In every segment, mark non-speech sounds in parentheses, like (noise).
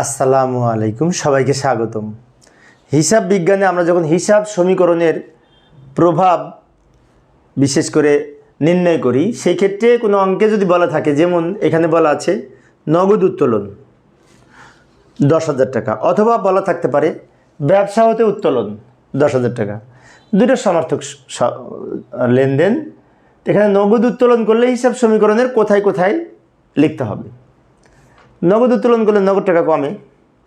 আসসালামু আলাইকুম, সবাইকে স্বাগতম। হিসাব বিজ্ঞানে আমরা যখন হিসাব সমীকরণের প্রভাব বিশেষ করে নির্ণয় করি, সেই ক্ষেত্রে কোনো অঙ্কে যদি বলা থাকে, যেমন এখানে বলা আছে, নগদ উত্তোলন দশ হাজার টাকা, অথবা বলা থাকতে পারে, ব্যবসা হতে উত্তোলন দশ হাজার টাকা। দুটো সমার্থক লেনদেন। এখানে নগদ উত্তোলন করলে হিসাব সমীকরণের কোথায় কোথায় লিখতে হবে? নগদ উত্তোলন করলে নগদ টাকা কমে,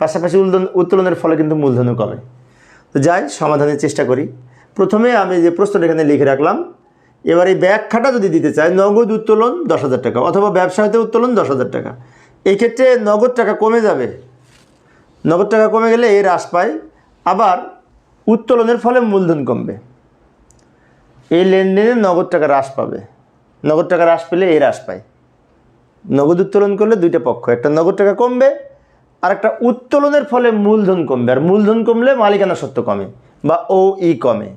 পাশাপাশি উত্তোলন উত্তোলনের ফলে কিন্তু মূলধনও কমে। তো যাই, সমাধানের চেষ্টা করি। প্রথমে আমি যে প্রশ্নটা এখানে লিখে রাখলাম, এবার এই ব্যাখ্যাটা যদি দিতে চাই, নগদ উত্তোলন দশ হাজার টাকা অথবা ব্যবসাতে উত্তোলন দশ হাজার টাকা। এই ক্ষেত্রে নগদ টাকা কমে যাবে। নগদ টাকা কমে গেলে এই হ্রাস পায়, আবার উত্তোলনের ফলে মূলধন কমবে। এই লেনদেনে নগদ টাকা হ্রাস পাবে। নগদ টাকা হ্রাস পেলে এই হ্রাস পায়। নগদ উত্তোলন করলে দুইটা পক্ষ, একটা নগদ টাকা কমবে আর একটা উত্তোলনের ফলে মূলধন কমবে, আর মূলধন কমলে মালিকানা সত্ত্ব কমে, বা ও ই কমে।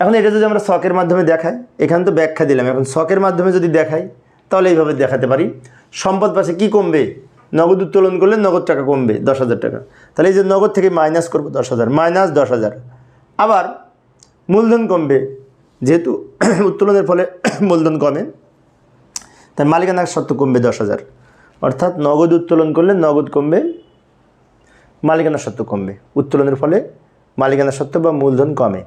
এখন এটা যদি আমরা শখের মাধ্যমে দেখাই, এখানে তো ব্যাখ্যা দিলাম, এখন শখের মাধ্যমে যদি দেখাই, তাহলে এইভাবে দেখাতে পারি। সম্পদ পাশে কি কমবে? নগদ উত্তোলন করলে নগদ টাকা কমবে, দশ হাজার টাকা। তাহলে এই যে নগদ থেকে মাইনাস করব, দশ হাজার মাইনাস দশ হাজার। আবার মূলধন কমবে, যেহেতু উত্তোলনের ফলে (coughs) মূলধন কমে তাই মালিকানার শর্ত কমবে দশ হাজার। অর্থাৎ নগদ উত্তোলন করলে নগদ কমবে, মালিকানার সত্ত্ব কমবে। উত্তোলনের ফলে মালিকানার সত্ত্ব বা মূলধন কমে।